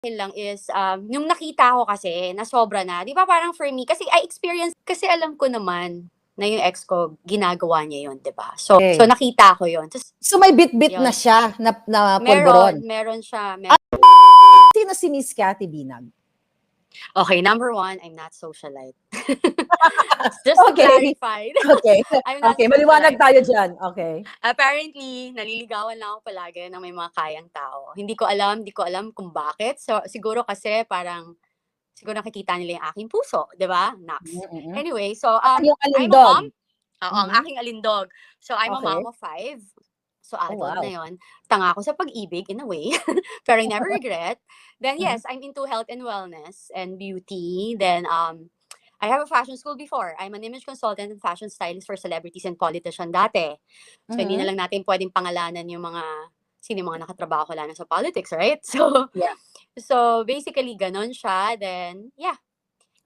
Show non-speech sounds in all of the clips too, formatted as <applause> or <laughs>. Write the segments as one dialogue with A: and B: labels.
A: akin lang is, um, yung nakita ko kasi na sobra na, 'di ba parang for me, kasi I experience kasi alam ko naman na yung ex ko ginagawa niya yun, 'di ba? So
B: Okay.
A: so nakita ko yun. Tas
B: So may bit-bit na siya na, na
A: meron,
B: polvoron.
A: meron siya. mer-
B: Sino si Miss Cathy Binag?
A: Okay, number one, I'm not socialite. <laughs> Just to
B: Okay.
A: clarify. <laughs>
B: Okay. <laughs>
A: I'm not
B: Okay, maliwanag tayo dyan. Okay.
A: Apparently, naliligawan lang ako palagi ng may mga kayang tao. Hindi ko alam, hindi ko alam kung bakit. So, siguro kasi parang, siguro nakikita nila yung aking puso, di ba? Nax.
B: Mm-mm.
A: Anyway, so, um,
B: Yung
A: I'm a mom. Oo, ang
B: Mhm.
A: aking alindog. So, I'm a
B: Okay.
A: mom of five. So, adult
B: wow.
A: na yon. Tanga ako sa pag-ibig in a way. <laughs> Pero I never <laughs> regret. Then,
B: Mhm.
A: yes, I'm into health and wellness and beauty. Then, um, I have a fashion school before. I'm an image consultant and fashion stylist for celebrities and politician dati. So, hindi
B: Mhm.
A: na lang natin pwedeng pangalanan yung mga sino yung mga nakatrabaho ko lang sa politics, right? <laughs> So,
B: Yeah.
A: so basically, ganon siya. Then, yeah.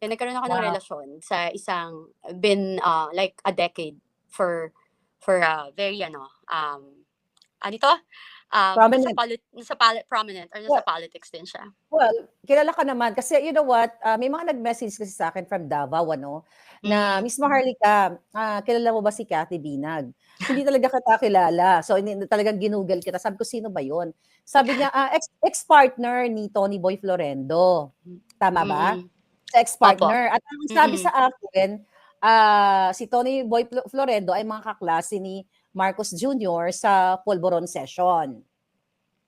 A: Then, nagkaroon ako ng
B: Wow.
A: relasyon sa isang, been uh, like a decade for, for uh, very, ano, um, ano ito? Um,
B: Prominent.
A: Sa, polit- sa poli- prominent or
B: Yeah.
A: sa politics din siya.
B: Well, kilala ka naman. Kasi you know what, ah, may mga nag-message kasi sa akin from Davao, ano, na,
A: Mm.
B: Miss Maharlika, ah, kilala mo ba si Cathy Binag? Hindi talaga kita kilala. So, hindi, talagang ginugol kita. Sabi ko, sino ba yon? Sabi niya, ah, ex- ex-partner ni Tony Boy Florendo. Tama ba?
A: Mm-mm.
B: Sa ex-partner. At ang sabi
A: Mm-mm.
B: sa akin, ah, si Tony Boy Flo- Florendo ay mga kaklase ni Marcos Jr. sa Polvoron session.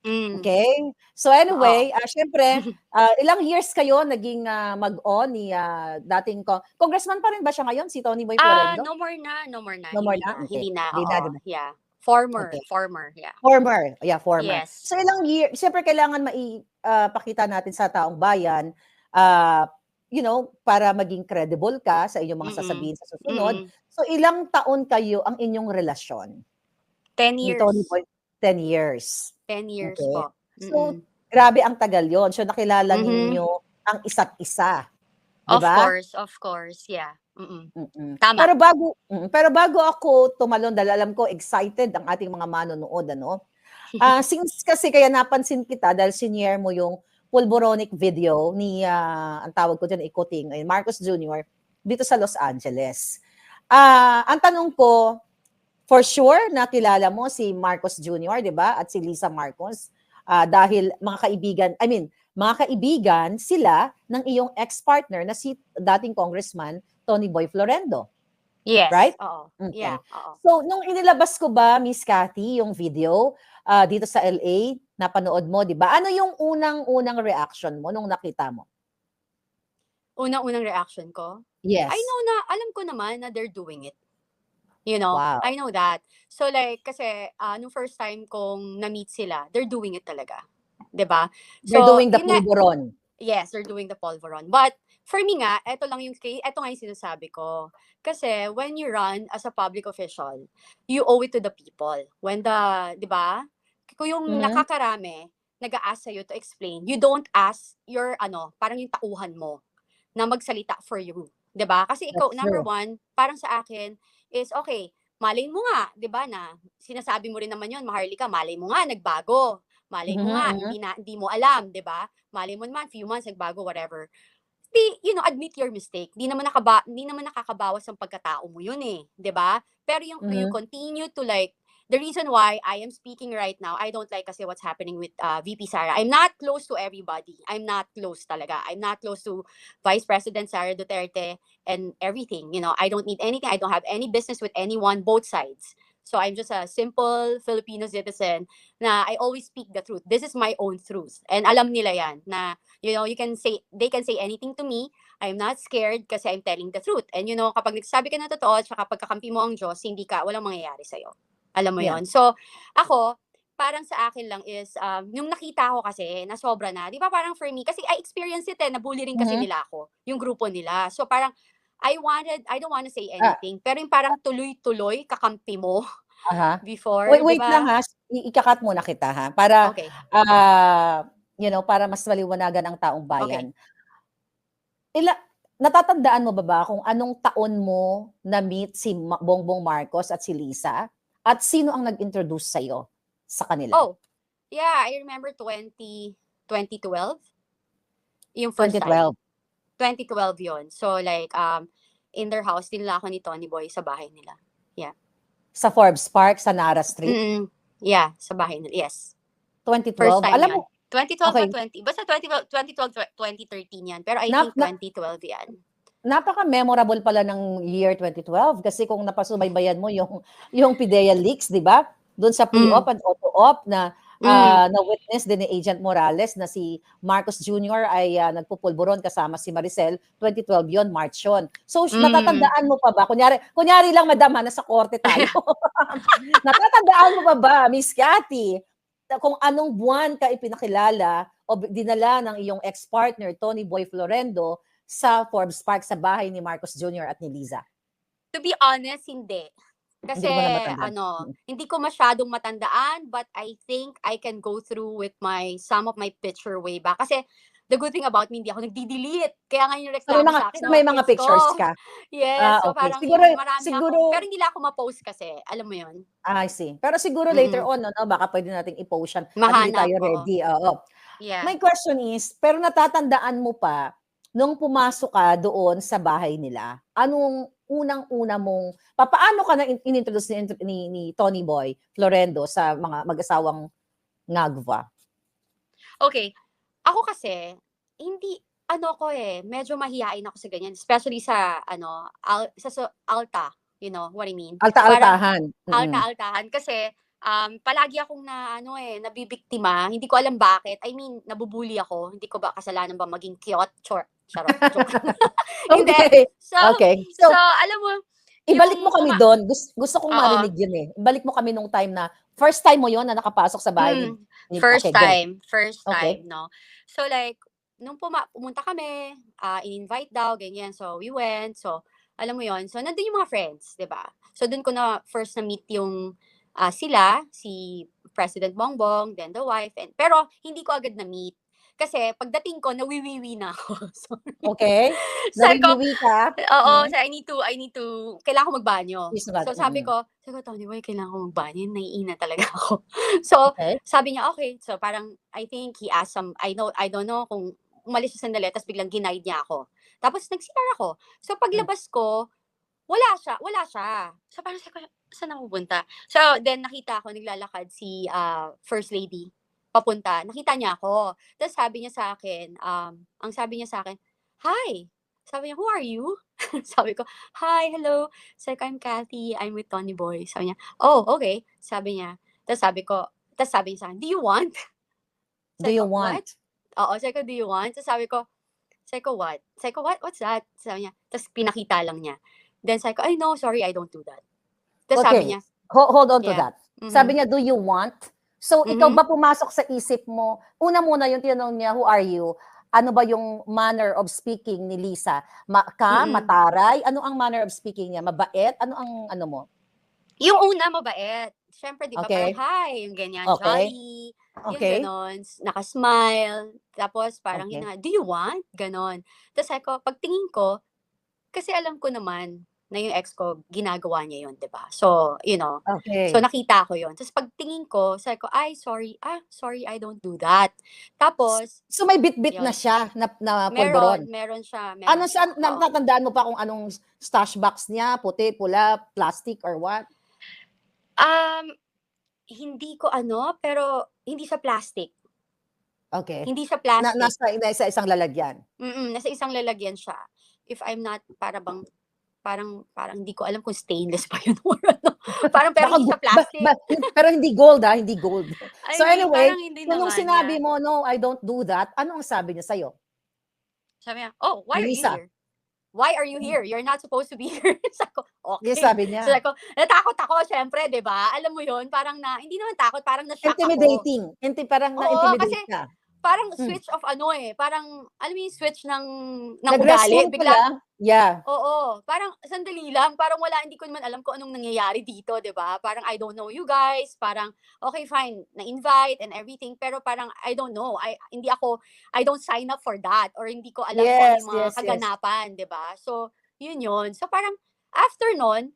A: Mm.
B: Okay? So anyway, ah syempre, <laughs> ah, ilang years kayo naging ah, mag-on ni ah, dating ko. Congressman pa rin ba siya ngayon si Tony Boy Florendo?
A: no more na, no more na.
B: No more na? Okay.
A: Hindi na,
B: Hindi na,
A: oo.
B: di ba?
A: Yeah. Former,
B: Okay.
A: former, yeah.
B: Former. Yeah, former.
A: Yes.
B: So ilang year, syempre kailangan maipakita natin sa taong bayan ah, you know, para maging credible ka sa inyong mga
A: Mm-mm.
B: sasabihin sa susunod.
A: Mm.
B: So ilang taon kayo ang inyong relasyon
A: 10
B: ni
A: years.
B: Tony Boy? 10 years.
A: 10 years
B: Okay.
A: po.
B: So,
A: Mm-mm.
B: grabe ang tagal yon. So nakilala
A: Mhm.
B: ninyo ang isa't isa.
A: of
B: Diba?
A: course, of course, yeah. Mm-mm.
B: Mm-mm.
A: Tama.
B: Pero bago mm, pero bago ako tumalon dahil alam ko excited ang ating mga manonood ano. <laughs> Ah since kasi kaya napansin kita dahil senior mo yung pulboronic video ni ah, ang tawag ko diyan ikuting ay Marcos Jr. dito sa Los Angeles. Ah ang tanong ko for sure nakilala mo si Marcos Jr., 'di ba? At si Lisa Marcos Ah, dahil mga kaibigan, I mean, mga kaibigan sila ng iyong ex-partner na si dating congressman Tony Boy Florendo.
A: Yes.
B: Right?
A: Oo.
B: Okay.
A: Yeah, oo.
B: So, nung inilabas ko ba, Miss Cathy, yung video ah, dito sa LA, napanood mo, di ba? Ano yung unang-unang reaction mo nung nakita mo?
A: Unang-unang reaction ko,
B: Yes.
A: I know na, alam ko naman na they're doing it. You know,
B: Wow.
A: I know that. So like, kasi uh, nung first time kong na-meet sila, they're doing it talaga. 'Di ba?
B: They're
A: So,
B: doing the
A: yun nga-
B: pulveron.
A: Yes, they're doing the polvoron. But for me nga, eto lang yung kay eto nga yung sinasabi ko. Kasi when you run as a public official, you owe it to the people. When the, 'di ba? Kung yung
B: Mhm.
A: nakakarami, nag-a-ask sa'yo to explain, you don't ask your ano, parang yung tauhan mo na magsalita for you, 'di ba? Kasi ikaw
B: That's
A: number
B: true.
A: one, parang sa akin is okay, malay mo nga, 'di ba na sinasabi mo rin naman 'yon, Maharlika, malay mo nga nagbago. Malay mo nga
B: mhm.
A: hindi na hindi mo alam, 'di ba? Malay mo naman few months nagbago whatever. Di, you know, admit your mistake. Di naman nakaba di naman nakakabawas ang pagkatao mo 'yun eh, 'di ba? Pero yung you
B: Mhm.
A: continue to like the reason why I am speaking right now, I don't like kasi what's happening with uh, VP Sara. I'm not close to everybody. I'm not close talaga. I'm not close to Vice President Sara Duterte and everything. You know, I don't need anything. I don't have any business with anyone, both sides. So I'm just a simple Filipino citizen na I always speak the truth. This is my own truth. And alam nila yan na, you know, you can say, they can say anything to me. I'm not scared kasi I'm telling the truth. And you know, kapag nagsasabi ka ng totoo, tsaka pagkakampi mo ang Diyos, hindi ka, walang mangyayari sa'yo. Alam mo
B: Yeah.
A: yon So, ako, parang sa akin lang is, um, yung nakita ko kasi na sobra na, di ba parang for me, kasi I experienced it eh, nabully rin kasi
B: Mhm.
A: nila ako, yung grupo nila. So parang, I wanted, I don't want to say
B: Ah.
A: anything, pero yung parang tuloy-tuloy, kakampi mo
B: Aha. <laughs>
A: before,
B: Wait, wait lang ha. Ikakat muna kita ha. Para
A: Okay.
B: ah, you know, para mas maliwanagan ang taong bayan. Ila natatandaan mo ba ba kung anong taon mo na-meet si Ma- Bongbong Marcos at si Lisa? At sino ang nag-introduce sa'yo sa kanila?
A: Oh, yeah, I remember 20, 2012. Yung first time.
B: 2012.
A: 2012 yon So like, um, in their house, dinala ako ni Tony Boy sa bahay nila.
B: Sa Forbes Park, sa Nara Street.
A: Mm, yeah, sa bahay nila. Yes.
B: 2012.
A: First time
B: Alam
A: yan.
B: mo,
A: 2012
B: Okay.
A: or 20? Basta 2012, 2012, 2013 yan. Pero I
B: Na-
A: think
B: na-
A: 2012 yan.
B: Napaka-memorable pala ng year 2012 kasi kung napasubaybayan mo yung yung PIDEA leaks, 'di ba? Doon sa pre-op and auto-op na
A: Mm.
B: ah, na-witness din ni Agent Morales na si Marcos Jr. ay ah, nagpupulburon kasama si Maricel. 2012 yon March yun. So,
A: Mm.
B: natatandaan mo pa ba? Kunyari, kunyari lang, madam, ha, nasa korte tayo. <laughs> <laughs> natatandaan mo pa ba, Miss Cathy, na kung anong buwan ka ipinakilala o dinala ng iyong ex-partner, Tony Boy Florendo, sa Forbes Park sa bahay ni Marcos Jr. at ni Liza?
A: To be honest, hindi. Kasi,
B: matandaan.
A: ano,
B: Mm.
A: hindi ko masyadong matandaan, but I think I can go through with my, some of my picture way back. Kasi, the good thing about me, hindi ako nagdi-delete. Kaya nga yung
B: So,
A: reklamo
B: mga,
A: sa akin.
B: may mga pictures
A: ko.
B: ka. <laughs>
A: Yes,
B: Ah,
A: so
B: okay.
A: parang
B: Siguro-
A: marami
B: siguro-
A: ako. Pero hindi lang ako ma-post kasi. Alam mo yun?
B: I see. Pero siguro
A: Mm-mm.
B: later on, no, baka pwede nating i-post yan. at hindi
A: Mahanap,
B: tayo ready. Oo.
A: Yeah.
B: My question is, pero natatandaan mo pa, nung pumasok ka doon sa bahay nila, anong unang-una mong, papaano ka na in- inintroduce ni, ni, ni Tony Boy Florendo sa mga mag-asawang Ngagva?
A: Okay. Ako kasi, hindi, ano ko eh, medyo mahihain ako sa ganyan. Especially sa, ano, al, sa, sa alta. You know what I mean?
B: Alta-altahan.
A: Alta-altahan kasi um, palagi akong na ano eh nabibiktima hindi ko alam bakit I mean nabubuli ako hindi ko ba kasalanan ba maging cute chor charot <laughs> hindi
B: Okay.
A: so
B: Okay.
A: so,
B: So,
A: alam mo
B: ibalik mo kami doon. Gusto, gusto kong
A: Oo.
B: marinig yun eh. Ibalik mo kami nung time na, first time mo yon na nakapasok sa bahay.
A: mm,
B: ni-
A: first
B: okay, go.
A: time first
B: Okay.
A: time no so like nung puma- pumunta kami ah in-invite daw ganyan so we went so alam mo yon so nandun yung mga friends 'di ba so dun ko na first na meet yung ah, sila si President Bongbong then the wife and pero hindi ko agad na meet kasi pagdating ko nawiwiwi na ako <laughs> Sorry.
B: Okay? <laughs> Nawiwiwi ka?
A: oo
B: Mhm.
A: so I need to I need to kailangan ko magbanyo so sabi
B: Mm.
A: ko sabi ko Tony boy kailangan ko magbanyo naiina talaga <laughs> ako so
B: Okay.
A: sabi niya, okay. So parang, I think he asked some, I know, I don't know kung umalis siya sandali, tapos biglang ginaid niya ako. Tapos nag-CR ako. So paglabas ko, wala siya, wala siya. So parang sabi ko, saan ako pupunta? So then nakita ko, naglalakad si ah, First Lady papunta. Nakita niya ako. Tapos sabi niya sa akin, um, ang sabi niya sa akin, Hi! Sabi niya, who are you? <laughs> sabi ko, hi, hello. Sabi ko, I'm Kathy. I'm with Tony Boy. Sabi niya, oh, okay. Sabi niya, tapos sabi ko, tapos sabi niya sa akin, do you want?
B: Do
A: Sabi
B: you
A: ko, "What?"
B: want?
A: Oo, sabi ko, do you want? Tapos sabi ko, sabi ko, what? Sabi ko, what? What's that? Sabi niya, tapos pinakita lang niya. Then sabi ko, ay no, sorry, I don't do that. Tapos sabi
B: Okay.
A: niya,
B: Ho- hold on to
A: Yeah.
B: that.
A: mhm,
B: Sabi niya, do you want? So, ikaw
A: Mhm.
B: ba pumasok sa isip mo? Una muna yung tinanong niya, who are you? Ano ba yung manner of speaking ni Lisa? Ma ka,
A: Mm-mm.
B: mataray? Ano ang manner of speaking niya? Mabait? Ano ang ano mo?
A: yung una, mabait. Siyempre, di ba,
B: Okay.
A: parang hi, yung ganyan,
B: Okay.
A: jolly,
B: Okay.
A: yung ganon, nakasmile, tapos parang
B: Okay.
A: yun na, do you want? Ganon. Tapos sabi ko, pagtingin ko, kasi alam ko naman na yung ex ko, ginagawa niya yun, di ba? So, you know,
B: Okay.
A: So nakita ko yon. Tapos pagtingin ko, sabi ko, ay, sorry. Ah, sorry, I don't do that. Tapos,
B: So, may bit-bit na
A: Yun.
B: siya na, na
A: meron,
B: pulburon.
A: meron siya. Meron
B: Ano
A: siya,
B: sa,
A: oo.
B: natatandaan mo pa kung anong stash box niya? Puti, pula, plastic, or what?
A: Um, hindi ko ano, pero hindi sa plastic.
B: Okay.
A: Hindi sa
B: Na,
A: plastic.
B: nasa, nasa isang lalagyan.
A: Mm-mm, nasa isang lalagyan siya. If I'm not, para bang, parang, parang hindi ko alam kung stainless pa yun or ano. <laughs> Parang pero hindi sa plastic.
B: ba- pero hindi gold ah, hindi gold.
A: I <laughs>
B: so anyway,
A: hindi
B: Nung
A: naman
B: sinabi
A: yan.
B: mo, no, I don't do that, ano ang sabi niya sa'yo?
A: Sabi niya, oh, why are you
B: Lisa.
A: here? Why are you here? You're not supposed to be <laughs> here. Sabi ko, okay.
B: Yes, sabi niya.
A: So, ko, natakot ako, syempre, di ba? Alam mo yun, parang na, hindi naman takot, parang na-shock ako.
B: Intimidating. Inti, parang na-intimidate
A: kasi
B: ka.
A: Parang
B: Hmm.
A: switch of ano eh, parang, alam mo yung switch ng, ng ugali. Bigla.
B: Yeah.
A: oo, parang sandali lang, parang wala, hindi ko naman alam kung anong nangyayari dito, di ba? Parang I don't know you guys, parang, okay, fine, na-invite and everything, pero parang, I don't know, I, hindi ako, I don't sign up for that, or hindi ko alam kung ano
B: Yes,
A: yung mga
B: yes, yes.
A: kaganapan, di ba? So, yun yun. So, parang, after nun,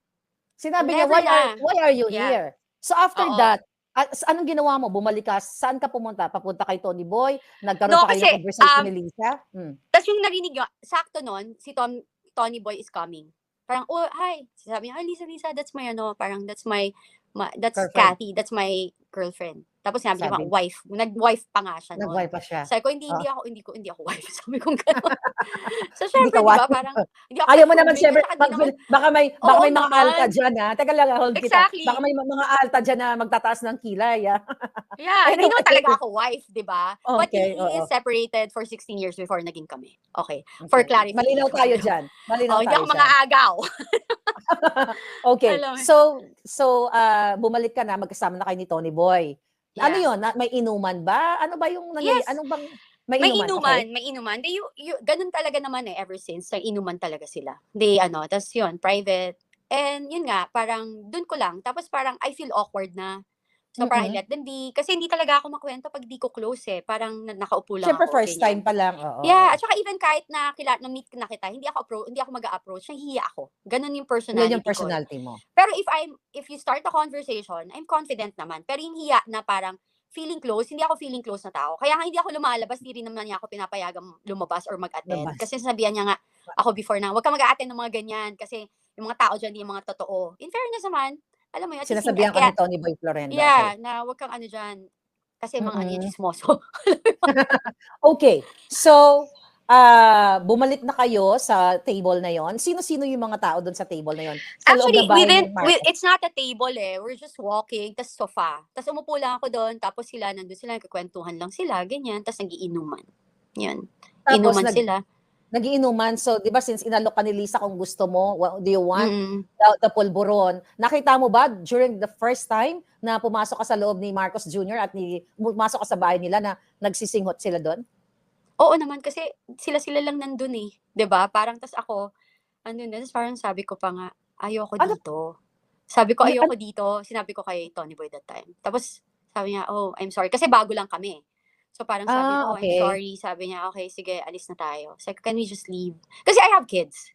B: Sinabi niya, why are, why are you
A: Yeah.
B: here? So after
A: Oo.
B: that, anong ginawa mo? Bumalik ka, saan ka pumunta? Papunta kay Tony Boy? Nagkaroon
A: No,
B: pa kayo conversation
A: um,
B: ni Lisa? Hmm.
A: Tapos yung narinig nyo, sakto nun, si Tom, Tony Boy is coming. Parang, oh, hi. Sabi niya, hi, Lisa, Lisa, that's my, ano, parang, that's my, ma- that's
B: Girlfriend.
A: Kathy, that's my girlfriend. Tapos sinabi niya, wife. Nag-wife pa nga siya.
B: Nag-wife pa siya.
A: Sabi ko, hindi, hindi ako, hindi ko, hindi ako wife. <laughs> Sabi ko, gano'n. <laughs> so, syempre, di ba, parang, hindi ako
B: Ayaw mo naman
A: di
B: pag,
A: naman-
B: baka may, baka may mga alta dyan ha. Teka lang, hold kita.
A: Exactly.
B: Baka may mga alta dyan na magtataas ng kilay ah.
A: Yeah, <laughs> hindi naman talaga ako wife, di ba? But
B: Okay,
A: he, he is
B: oo.
A: separated for 16 years before naging kami. Okay. For clarification.
B: Malinaw tayo dyan. Malinaw
A: Oh, hindi
B: tayo
A: ako mga agaw.
B: Okay. So, so ah, bumalik ka na, magkasama na kayo ni Tony Boy. Ano
A: Yeah.
B: yun? Na, may inuman ba? Ano ba yung nangyari?
A: Yes.
B: Anong bang may,
A: May
B: inuman?
A: inuman,
B: Okay.
A: may inuman. They, you, you, ganun talaga naman eh, ever since. May inuman talaga sila. They, ano, tas yun, private. And yun nga, parang dun ko lang. Tapos parang I feel awkward na. So parang I
B: Mm-mm.
A: let them be. Kasi hindi talaga ako makwento pag di ko close eh. Parang na- nakaupo lang
B: Siyempre
A: ako.
B: first
A: ganyan.
B: time pa lang. Oo.
A: Yeah, at saka even kahit na kila na meet na kita, hindi ako appro- hindi ako mag-approach, nahihiya ako. Ganun yung personality
B: Yan yung
A: ko.
B: personality mo.
A: Pero if I'm if you start a conversation, I'm confident naman. Pero yung hiya na parang feeling close, hindi ako feeling close na tao. Kaya nga hindi ako lumalabas, hindi rin naman niya ako pinapayagang lumabas or mag-attend.
B: Lumabas.
A: Kasi sabihan niya nga ako before na, huwag ka mag-attend ng mga ganyan kasi yung mga tao dyan, yung mga totoo. In fairness naman, alam mo yun,
B: Sinasabihan ka ni Tony Boy Florenda.
A: Yeah, na huwag kang ano dyan. Kasi mga ano yan,
B: Mm-mm.
A: chismoso. <laughs>
B: Okay. So, ah bumalik na kayo sa table na yon. Sino-sino yung mga tao doon sa table na yon? Sa
A: Actually,
B: ni Marcos.
A: with, it's not a table eh. We're just walking, tas sofa. Tas umupo lang ako doon, tapos sila nandun sila, nagkakwentuhan lang sila, ganyan, tas nagiinuman. Yun.
B: Tapos
A: Inuman
B: nag-
A: sila.
B: Nagiinuman. So, di ba, since inalok ka ni Lisa kung gusto mo, what do you want?
A: Mm.
B: the, the pulburon. Nakita mo ba during the first time na pumasok ka sa loob ni Marcos Jr. at ni pumasok ka sa bahay nila na nagsisinghot sila doon?
A: Oo naman, kasi sila-sila lang nandun eh. 'Di ba Parang tas ako, ano na, parang sabi ko pa nga, ayoko
B: Ano?
A: dito. Sabi ko,
B: Ay,
A: ayoko dito. Sinabi ko kay Tony Boy that time. Tapos, sabi niya, oh, I'm sorry. Kasi bago lang kami. So parang sabi
B: Ah,
A: oh,
B: okay.
A: I'm sorry. Sabi niya, okay, sige, alis na tayo. Sabi ko, can we just leave? Kasi I have kids.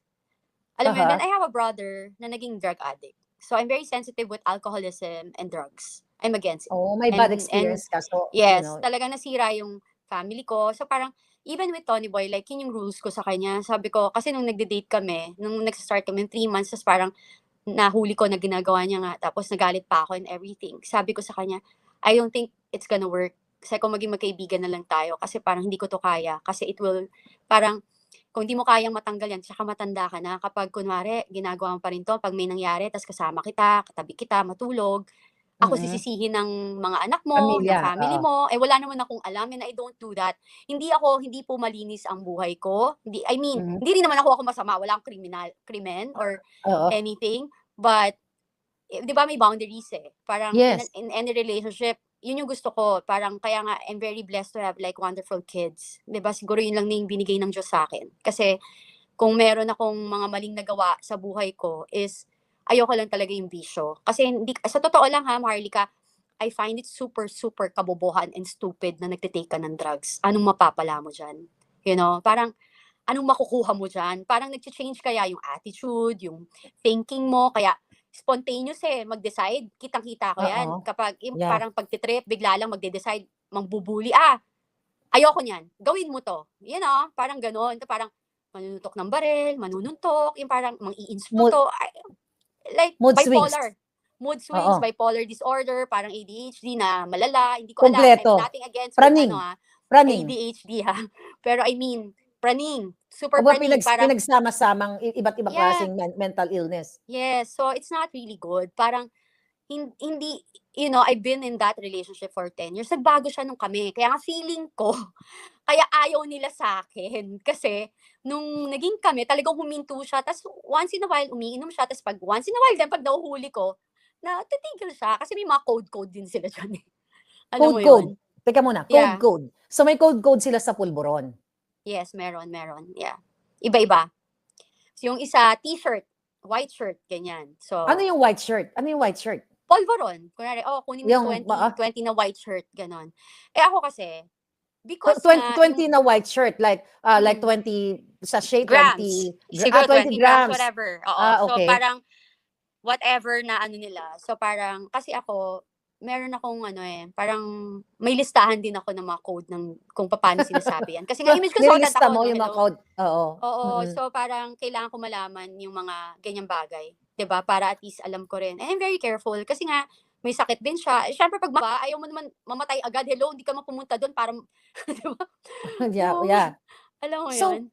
A: Alam mo yun,
B: Aha.
A: then I have a brother na naging drug addict. So I'm very sensitive with alcoholism and drugs. I'm against it.
B: Oh, may bad
A: And-
B: experience ka. So,
A: Yes,
B: you know,
A: talaga nasira yung family ko. So parang, even with Tony Boy, like, yun yung rules ko sa kanya. Sabi ko, kasi nung nagde-date kami, nung nag-start kami, three months, tapos parang, nahuli ko na ginagawa niya nga, tapos nagalit pa ako and everything. Sabi ko sa kanya, I don't think it's gonna work. Kasi kung maging magkaibigan na lang tayo, kasi parang hindi ko to kaya. Kasi it will, parang, kung hindi mo kayang matanggal yan, tsaka matanda ka na, kapag kunwari, ginagawa mo pa rin to, pag may nangyari, tas kasama kita, katabi kita, matulog, ako
B: Mhm.
A: sisisihin ng mga anak mo,
B: Pamilya,
A: ng family mo, eh wala naman akong alam and I don't do that. Hindi ako, hindi po malinis ang buhay ko. Hindi, I mean,
B: Mhm.
A: hindi rin naman ako ako masama, wala akong criminal, krimen or
B: oo.
A: anything, but eh, 'di ba may boundaries eh. Parang
B: Yes.
A: in, in any relationship, yun yung gusto ko. Parang kaya nga I'm very blessed to have like wonderful kids. ba? Siguro yun lang na yung binigay ng Diyos sa akin. Kasi kung meron akong mga maling nagawa sa buhay ko is ayoko lang talaga yung bisyo. Kasi hindi, sa totoo lang ha, Marlica, I find it super, super kabobohan and stupid na nagtitake ka ng drugs. Anong mapapala mo dyan? You know, parang anong makukuha mo dyan? Parang nag-change kaya yung attitude, yung thinking mo, kaya spontaneous eh, mag-decide. Kitang-kita ko yan.
B: Oo.
A: Kapag yung
B: Yeah.
A: parang pagtitrip, bigla lang magde-decide, mangbubuli, ah, ayoko niyan. Gawin mo to. You know, parang ganon. Parang manunutok ng baril, manununtok, yung parang mang-i-ins mo
B: Mood-
A: to. Ay, like,
B: Mood swings.
A: bipolar. Mood swings,
B: Oo.
A: bipolar disorder, parang ADHD na malala. Hindi ko
B: Kompleto.
A: alam. I'm nothing against
B: Praning.
A: ano, ah,
B: Praning.
A: ADHD <laughs> ha. Pero I mean, praning. Super
B: O ba
A: praning.
B: pinags,
A: Parang,
B: pinagsama-samang iba't ibang
A: Yeah.
B: klaseng men- mental illness?
A: yes. So, it's not really good. Parang, hin- hindi, you know, I've been in that relationship for 10 years. Nagbago siya nung kami. Kaya nga feeling ko, <laughs> kaya ayaw nila sa akin. <laughs> Kasi, nung naging kami, talagang huminto siya. Tapos, once in a while, umiinom siya. Tapos, pag once in a while, then pag nahuhuli ko, na titigil siya. Kasi may mga code-code din sila dyan eh. Alam mo
B: Code-code.
A: yun?
B: Teka muna,
A: Yeah.
B: code-code. So may code-code sila sa pulburon.
A: Yes, meron, meron. Yeah. Iba-iba. So, yung isa, t-shirt, white shirt, ganyan. So,
B: Ano yung white shirt? Ano yung white shirt?
A: polvoron. Kunwari, oh, kunin mo
B: Yung,
A: 20,
B: ah.
A: 20 na white shirt, ganon. Eh ako kasi, because
B: 20,
A: nga,
B: 20 na white shirt, like uh, like
A: Mm.
B: 20 sachet,
A: grams.
B: 20, gra-
A: Siguro
B: ah,
A: 20, grams, whatever. Oo.
B: Ah, okay.
A: So, parang, whatever na ano nila. So, parang, kasi ako, meron akong ano eh, parang may listahan din ako ng mga code ng kung paano sinasabi yan. Kasi nga image <laughs> consultant ako,
B: mo yung mga code. Oo.
A: Oo,
B: Mm-mm.
A: so parang kailangan ko malaman yung mga ganyang bagay, 'di ba? Para at least alam ko rin. And I'm very careful kasi nga may sakit din siya. Eh, Syempre pag ba, ayaw mo naman mamatay agad. Hello, hindi ka mapumunta doon para <laughs> 'di ba? <laughs>
B: yeah,
A: Oo.
B: yeah.
A: Alam mo
B: So,
A: 'yun?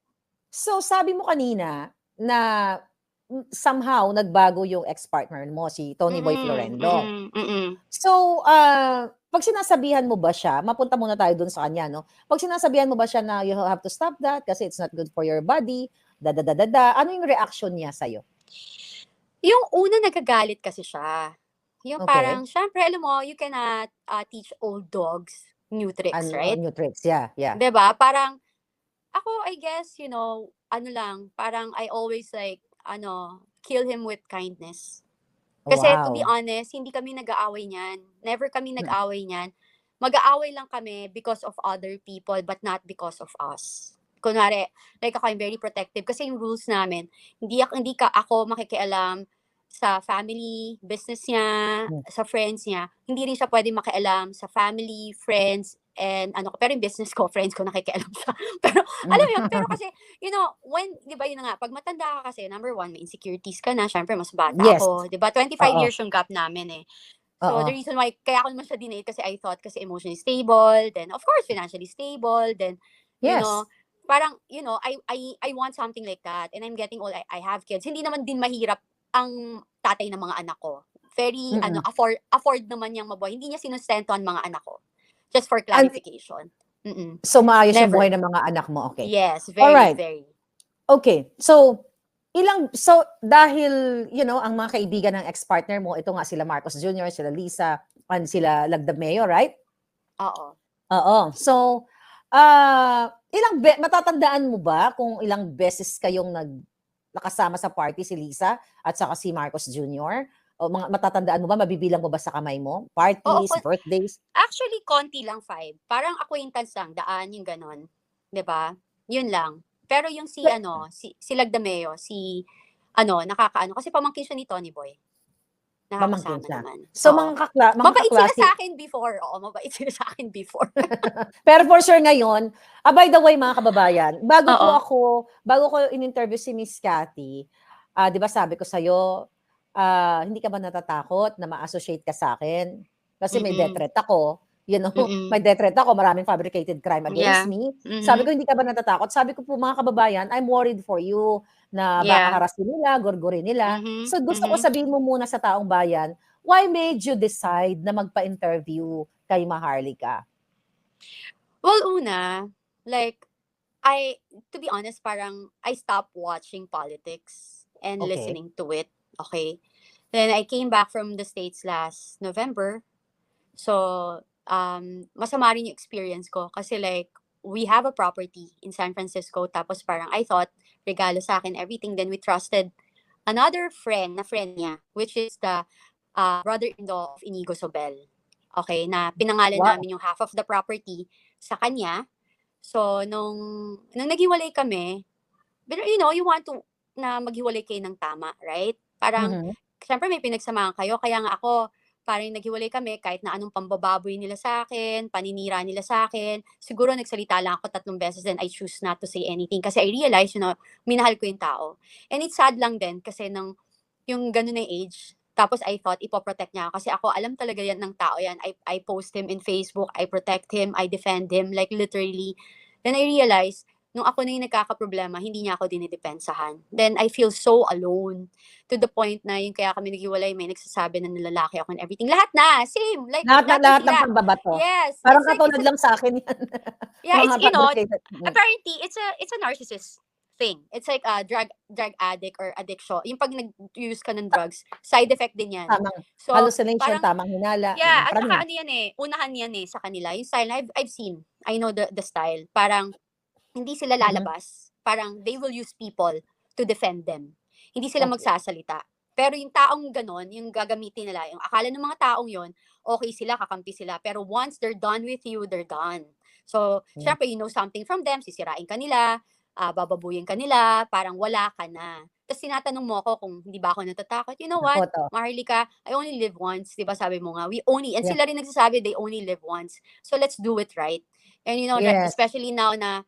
B: So sabi mo kanina na somehow nagbago yung ex-partner mo si Tony Boy
A: Mm,
B: Florendo.
A: mm, mm.
B: So, ah, pag sinasabihan mo ba siya, mapunta muna tayo dun sa kanya, no? Pag sinasabihan mo ba siya na you have to stop that kasi it's not good for your body, da da da da da, ano yung reaction niya sa'yo?
A: Yung una nagagalit kasi siya. Yung
B: Okay.
A: parang syempre alam mo, you cannot ah, teach old dogs new tricks,
B: Ano,
A: right?
B: new tricks, yeah, yeah.
A: ba? Parang ako I guess, you know, ano lang, parang I always like ano, kill him with kindness. Kasi to be
B: Wow.
A: honest, hindi kami nag-aaway niyan. Never kami
B: Mm.
A: nag-aaway niyan. Mag-aaway lang kami because of other people but not because of us. Kunwari, like ako, I'm very protective kasi yung rules namin, hindi ako, hindi ka ako makikialam sa family, business niya,
B: Mm.
A: sa friends niya. Hindi rin siya pwede makialam sa family, friends, and ano ko. Pero yung business ko, <laughs> friends ko nakikialam siya. Pero alam mo yun, pero kasi, you know, when, di ba yun nga, pag matanda ka kasi, number one, may insecurities ka na, syempre, mas bata
B: Yes.
A: ako. Di ba? 25
B: Oo.
A: years yung gap namin eh. So,
B: Oo.
A: the reason why, kaya ako naman siya dinate kasi I thought kasi emotionally stable, then of course, financially stable, then, you
B: Yes.
A: know, parang, you know, I, I, I want something like that. And I'm getting old, I, I have kids. Hindi naman din mahirap ang tatay ng mga anak ko. Very,
B: Mm-mm.
A: ano, afford, afford naman niyang mabuhay. Hindi niya sinustento ang mga anak ko. Just for clarification. Mm-mm.
B: So maayos yung
A: Never.
B: buhay ng mga anak mo, okay.
A: Yes, very,
B: Alright.
A: very.
B: Okay. So, ilang, so, dahil, you know, ang mga kaibigan ng ex-partner mo, ito nga sila Marcos Jr., sila Lisa, and sila Lagdameo, right?
A: Oo.
B: Oo. So, ah, ilang, be- matatandaan mo ba kung ilang beses kayong nag, nakasama sa party si Lisa at saka si Marcos Jr.? O mga matatandaan mo ba, mabibilang mo ba sa kamay mo? Parties,
A: kun-
B: birthdays?
A: Actually, konti lang five. Parang acquaintance lang, daan, yung ganon. 'Di ba? Yun lang. Pero yung si,
B: Pe-
A: ano, si, si Lagdameo, si, ano, nakakaano. Kasi pamangkin siya ni Tony Boy. Nakakasama
B: siya.
A: naman.
B: So,
A: Oo.
B: mga, kakla, mga
A: Mabait sila sa akin before. Oo, mabait sila sa akin before. <laughs>
B: Pero for sure ngayon, ah, by the way mga kababayan, bago
A: Oo.
B: ako, bago ko in-interview si Miss Cathy, ah, 'di ba sabi ko sa iyo, hindi ka ba natatakot na ma-associate ka sa akin? Kasi may death threat ako. You know, <laughs>
A: Mm-mm.
B: may death threat ako, maraming fabricated crime against
A: Yeah.
B: me.
A: Mhm.
B: Sabi ko, hindi ka ba natatakot? Sabi ko po, mga kababayan, I'm worried for you na baka
A: Yeah.
B: harasin nila, gorgorin nila.
A: Mhm,
B: So gusto ko
A: mhm.
B: sabihin mo muna sa taong bayan, why made you decide na magpa-interview kay Maharlika?
A: Well, una, like, I, to be honest, parang I stopped watching politics and
B: Okay.
A: listening to it. Okay. Then I came back from the States last November. So, um, masama rin yung experience ko. Kasi like, we have a property in San Francisco. Tapos parang I thought, regalo sa akin, everything. Then we trusted another friend, na friend niya, which is the uh, brother-in-law of Inigo Sobel. Okay, na pinangalan
B: Wow.
A: namin yung half of the property sa kanya. So, nung, nung naghiwalay kami, but you know, you want to, na maghiwalay kayo ng tama, right? Parang,
B: Mhm.
A: syempre may pinagsamahan kayo, kaya nga ako, parang naghiwalay kami, kahit na anong pambababoy nila sa akin, paninira nila sa akin, siguro nagsalita lang ako tatlong beses, then I choose not to say anything, kasi I realize, you know, minahal ko yung tao. And it's sad lang din, kasi nung, yung ganun na age, tapos I thought, ipoprotect niya ako. Kasi ako, alam talaga yan ng tao yan. I, I post him in Facebook, I protect him, I defend him, like literally. Then I realized, nung ako na yung nagkakaproblema, hindi niya ako dinidepensahan. Then I feel so alone. To the point na yung kaya kami naghiwalay, may nagsasabi na nilalaki ako and everything. Lahat na! Same! Like,
B: Lahat na
A: lahat
B: ng
A: sila.
B: pambabato.
A: Yes!
B: Parang
A: it's like,
B: katulad
A: a-
B: lang sa akin yan. <laughs>
A: yeah, it's, you know, <laughs> apparently it's a it's a narcissist thing. It's like a drug drug addict or addiction. Yung pag nag-use ka ng drugs, side effect din yan.
B: Tamang
A: So,
B: hallucination,
A: parang-
B: tamang hinala.
A: yeah, at saka ano yan eh, unahan yan eh sa kanila. Yung style, I've, I've seen, I know the, the style. Parang, hindi sila
B: Mhm.
A: lalabas. Parang, they will use people to defend them. Hindi sila
B: Okay.
A: magsasalita. Pero yung taong ganon, yung gagamitin nila, yung akala ng mga taong yon okay sila, kakampi sila. Pero once they're done with you, they're done. So,
B: Yeah.
A: syempre, you know something from them, sisirain ka nila, ah, bababuyin ka nila, parang wala ka na. Tapos tinatanong mo ako kung hindi ba ako natatakot. You know what? Maharlika, I only live once. Di ba sabi mo nga, we only, and
B: Yeah.
A: sila rin nagsasabi, they only live once. So let's do it right. And you know,
B: Yes.
A: especially now na,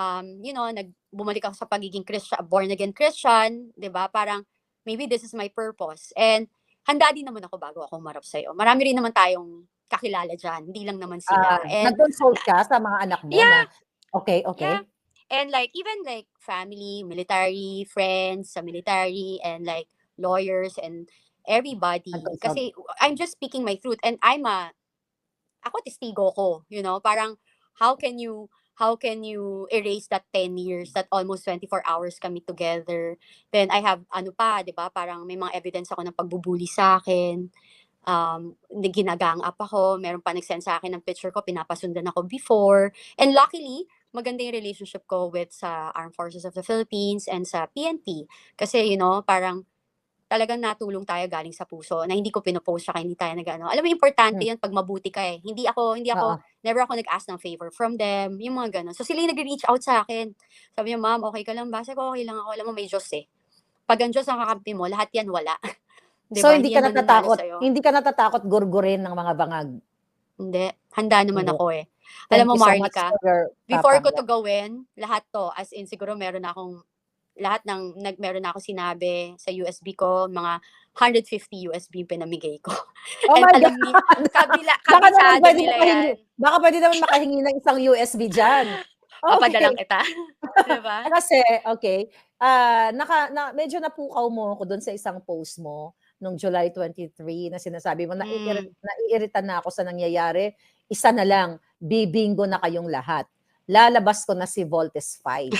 A: um, you know, nag, bumalik ako sa pagiging Christian, born again Christian, di ba? Parang, maybe this is my purpose. And handa din naman ako bago ako umarap sa'yo. Marami rin naman tayong kakilala dyan. Hindi lang naman sila.
B: Ah,
A: And
B: nag-consult ka sa mga anak mo
A: Yeah.
B: na, okay, okay.
A: Yeah. And like even like family, military, friends sa military and like lawyers and everybody. Kasi I'm just speaking my truth and I'm a ako testigo ko, you know, parang how can you how can you erase that 10 years, that almost 24 hours kami together? Then I have ano pa, 'di ba? Parang may mga evidence ako ng pagbubuli sa akin. Um, ginagang up ako, meron pa nag-send sa akin ng picture ko, pinapasundan ako before. And luckily, maganda yung relationship ko with sa Armed Forces of the Philippines and sa PNP. Kasi, you know, parang talagang natulong tayo galing sa puso na hindi ko pinopost siya hindi tayo nag-ano. Alam mo, importante
B: Hmm.
A: yun pag mabuti ka eh. Hindi ako, hindi ako,
B: Oo.
A: never ako nag-ask ng favor from them, yung mga ganun. So, sila yung nag-reach out sa akin. Sabi niya, ma'am, okay ka lang ba? Sabi ko, okay lang ako. Alam mo, may Diyos eh. Pag ang Diyos ang kakampi mo, lahat yan wala. <laughs> Di
B: So, hindi ka natatakot,
A: sa'yo.
B: hindi ka natatakot gurgurin ng mga bangag.
A: Hindi. Handa naman
B: Hindi.
A: ako eh.
B: Thank
A: Alam mo,
B: you so much
A: Marlica,
B: for your
A: before ko to gawin, lahat to, as in siguro meron na akong, lahat ng, nag, meron na ako sinabi sa USB ko, mga 150 USB pinamigay ko.
B: Oh
A: And
B: my
A: alam
B: God!
A: ni, kabila,
B: Baka naman
A: kabisado
B: pwede
A: nila
B: makahingi,
A: yan.
B: baka pwede naman makahingi ng isang USB dyan. <laughs>
A: Papadalang
B: Okay.
A: kita. <laughs> diba? <laughs>
B: Kasi, okay, ah naka, na, medyo napukaw mo ako doon sa isang post mo nung July 23 na sinasabi mo,
A: Mm.
B: naiirit, naiirita na ako sa nangyayari. Isa na lang, bibingo na kayong lahat. Lalabas ko na si Voltes 5.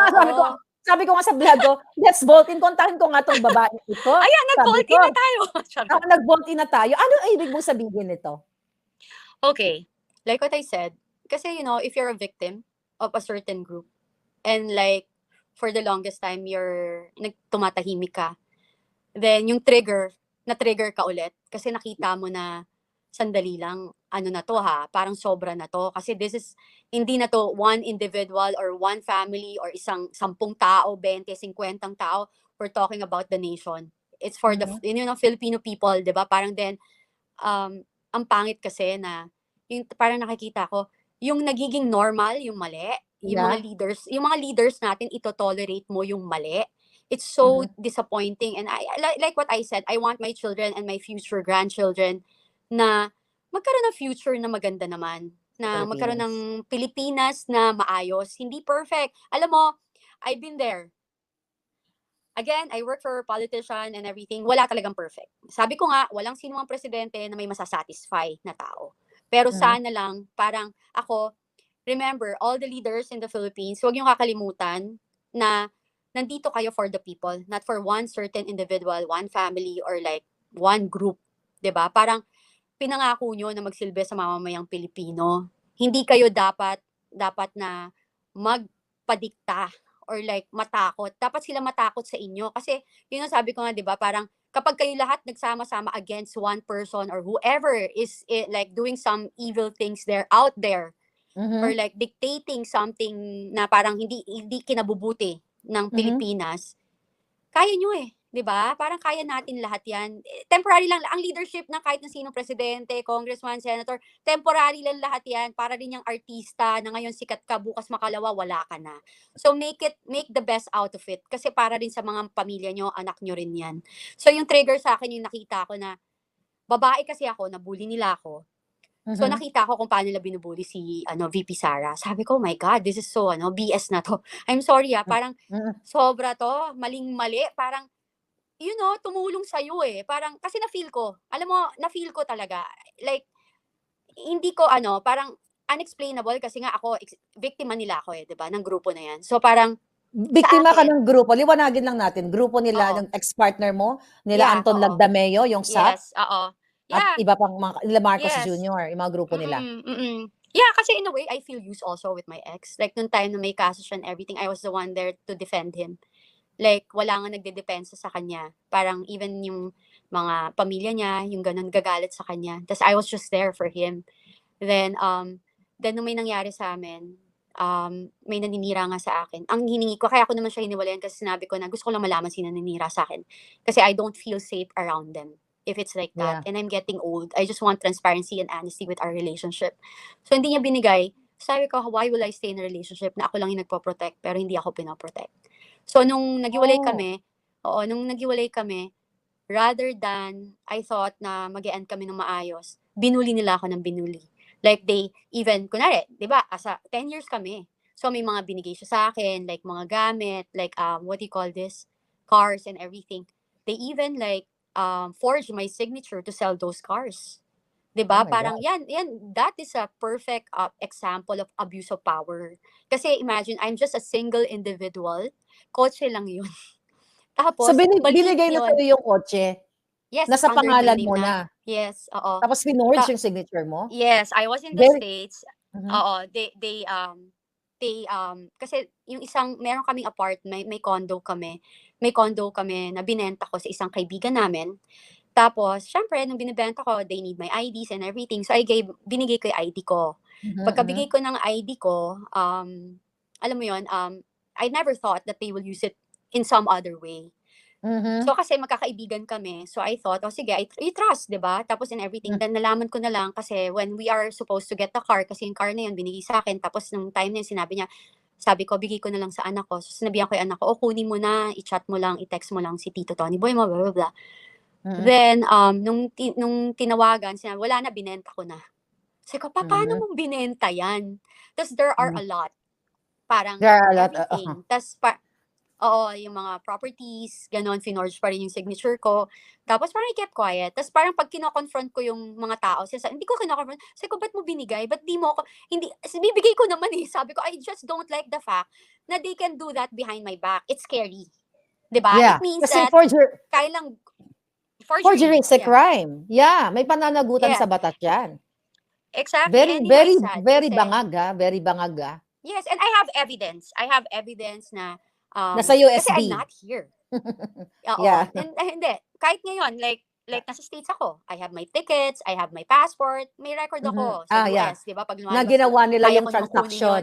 B: Nga sabi ko, sabi ko nga sa vlog ko, let's vote in. Kontahin ko nga tong babae ito.
A: Ayan,
B: ko,
A: in na tayo.
B: Ah, nag-vote in na tayo. Ano ang ibig mong sabihin nito?
A: Okay. Like what I said, kasi you know, if you're a victim of a certain group and like for the longest time you're nagtumatahimik ka, then yung trigger, na-trigger ka ulit kasi nakita mo na sandali lang, ano na to ha, parang sobra na to. Kasi this is, hindi na to one individual or one family or isang sampung tao, 20, 50 tao. We're talking about the nation. It's for the,
B: Mhm.
A: you know, Filipino people, di ba? Parang then, um, ang pangit kasi na, yung parang nakikita ko, yung nagiging normal, yung mali, yung mga
B: Yeah.
A: leaders, yung mga leaders natin, ito tolerate mo yung mali. It's so disappointing. And I, like, like what I said, I want my children and my future grandchildren na magkaroon ng future na maganda naman. Na magkaroon ng Pilipinas na maayos. Hindi perfect. Alam mo, I've been there. Again, I work for a politician and everything. Wala talagang perfect. Sabi ko nga, walang sino ang presidente na may masasatisfy na tao. Pero
B: Mhm.
A: sana lang, parang ako, remember, all the leaders in the Philippines, huwag niyong kakalimutan na nandito kayo for the people, not for one certain individual, one family, or like one group. ba Parang pinangako nyo na magsilbi sa mamamayang Pilipino. Hindi kayo dapat, dapat na magpadikta or like matakot. Dapat sila matakot sa inyo. Kasi, yun ang sabi ko nga, di ba, parang kapag kayo lahat nagsama-sama against one person or whoever is eh, like doing some evil things there out there
B: Mhm.
A: or like dictating something na parang hindi hindi kinabubuti ng
B: Mhm.
A: Pilipinas, kaya nyo eh. 'Di ba? Parang kaya natin lahat 'yan. Eh, Temporary lang ang leadership ng kahit na sino presidente, congressman, senator, temporary lang lahat 'yan. Para rin yung artista na ngayon sikat ka, bukas makalawa wala ka na. So make it make the best out of it kasi para rin sa mga pamilya nyo, anak nyo rin 'yan. So yung trigger sa akin yung nakita ko na babae kasi ako, nabully nila ako. So
B: Mhm.
A: nakita ko kung paano nila binubuli si ano VP Sara. Sabi ko, "Oh my God, this is so ano, BS na to." <laughs> I'm sorry ah, parang
B: Mhm.
A: sobra to, maling-mali, parang you know, tumulong sa eh. Parang kasi na-feel ko. Alam mo, na-feel ko talaga. Like hindi ko ano, parang unexplainable kasi nga ako biktima nila ako eh, 'di ba, ng grupo na 'yan. So parang
B: Biktima ka ng grupo. Liwanagin lang natin. Grupo nila,
A: Oo.
B: ng ex-partner mo, nila
A: Yeah,
B: Anton
A: oo.
B: Lagdameo, yung SAP,
A: yes, oo.
B: at
A: Yeah.
B: iba pang mga, nila Marcos
A: Yes.
B: Jr., yung mga grupo nila.
A: Mm-mm, mm-mm. Yeah, kasi in a way, I feel used also with my ex. Like, nung time na may kaso siya and everything, I was the one there to defend him. Like, wala nga nagdedepensa sa kanya. Parang even yung mga pamilya niya, yung ganun, gagalit sa kanya. Tapos I was just there for him. Then, um, then nung may nangyari sa amin, um, may naninira nga sa akin. Ang hiningi ko, kaya ako naman siya hiniwalayan kasi sinabi ko na gusto ko lang malaman sino naninira sa akin. Kasi I don't feel safe around them if it's like that. And I'm getting old. I just want transparency and honesty with our relationship. So hindi niya binigay. Sabi ko, why will I stay in a relationship na ako lang yung nagpo-protect pero hindi ako pinoprotect. So nung naghiwalay
B: Oh.
A: kami, oo, nung naghiwalay kami, rather than I thought na mag end kami ng maayos, binuli nila ako ng binuli. Like they even, kunwari, di ba, asa 10 years kami. So may mga binigay siya sa akin, like mga gamit, like um, what do you call this? Cars and everything. They even like um, forged my signature to sell those cars. 'Di ba?
B: Oh my
A: Parang yan, yan, that is a perfect uh, example of abuse of power. Kasi imagine, I'm just a single individual. Kotse lang yun. <laughs> Tapos,
B: So bini-
A: maliit
B: binigay na
A: yun.
B: sa'yo yung kotse.
A: Yes,
B: Nasa
A: under
B: pangalan mo na.
A: Yes, oo.
B: Tapos pinorge
A: Ta-
B: yung signature mo.
A: Yes, I was in the
B: Very-
A: States.
B: Mhm.
A: Oo, they they um they um kasi yung isang meron kaming apartment, may condo kami. May condo kami na binenta ko sa isang kaibigan namin. Tapos, syempre, nung binibenta ko, they need my IDs and everything. So, I gave, binigay ko yung ID ko.
B: Mhm,
A: Pagkabigay ko ng ID ko, um, alam mo yon um, I never thought that they will use it in some other way.
B: mhm.
A: So, kasi magkakaibigan kami. So, I thought, oh, sige, I, I trust, di ba? Tapos, and everything.
B: Mm.
A: Then, nalaman ko na lang kasi when we are supposed to get the car, kasi yung car na yun, binigay sa akin. Tapos, nung time na yun, sinabi niya, sabi ko, bigay ko na lang sa anak ko. So, sinabihan ko yung anak ko, oh, kunin mo na, i-chat mo lang, i-text mo lang si Tito Tony Boy mo, blah, blah, blah.
B: Mhm.
A: Then, um, nung, ti- nung tinawagan, sinabi, wala na, binenta ko na. Sabi ko, pa, paano
B: Mhm.
A: mo binenta yan? Tapos, there are
B: Mm.
A: a lot. Parang,
B: There are a lot, uh,
A: everything. Tapos, pa, oo, yung mga properties, ganon, finorge pa rin yung signature ko. Tapos, parang I kept quiet. Tapos, parang pag kino-confront ko yung mga tao, sila, hindi ko kino-confront. Sabi ko, ba't mo binigay? Ba't di mo ako, hindi, bibigay ko naman eh. Sabi ko, I just don't like the fact na they can do that behind my back. It's scary. 'Di ba?
B: Yeah.
A: It means
B: Kasi
A: that
B: forger,
A: kaya lang
B: forgery is a
A: yeah.
B: crime. Yeah, may pananagutan
A: Yeah.
B: sa batas yan.
A: Exactly.
B: Very,
A: and
B: very,
A: sad
B: very
A: kasi-
B: bangag ah. Very bangag ah.
A: Yes, and I have evidence. I have evidence na um,
B: Nasa
A: Kasi
B: USB.
A: I'm not here. <laughs> Oo.
B: Yeah.
A: And, eh, hindi. Kahit ngayon, like, like nasa States ako. I have my tickets, I have my passport, may record ako
B: Mhm.
A: sa
B: Ah,
A: US,
B: yeah.
A: di ba? Pag
B: Na
A: lumalabas
B: ginawa nila yung transaction.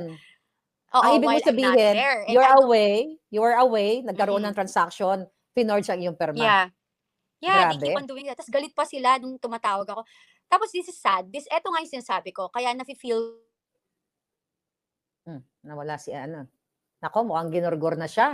A: Oo,
B: Ang ibig mo sabihin,
A: there.
B: You're away, you're away, nagkaroon
A: Mhm.
B: ng transaction, pinorge ang iyong perma.
A: Yeah. Yeah, they keep
B: Grabe.
A: on doing that. Tapos galit pa sila nung tumatawag ako. Tapos this is sad. This, eto nga yung sinasabi ko. Kaya nafe-feel
B: Hmm, nawala si ano. Nako, mukhang ginorgor na siya.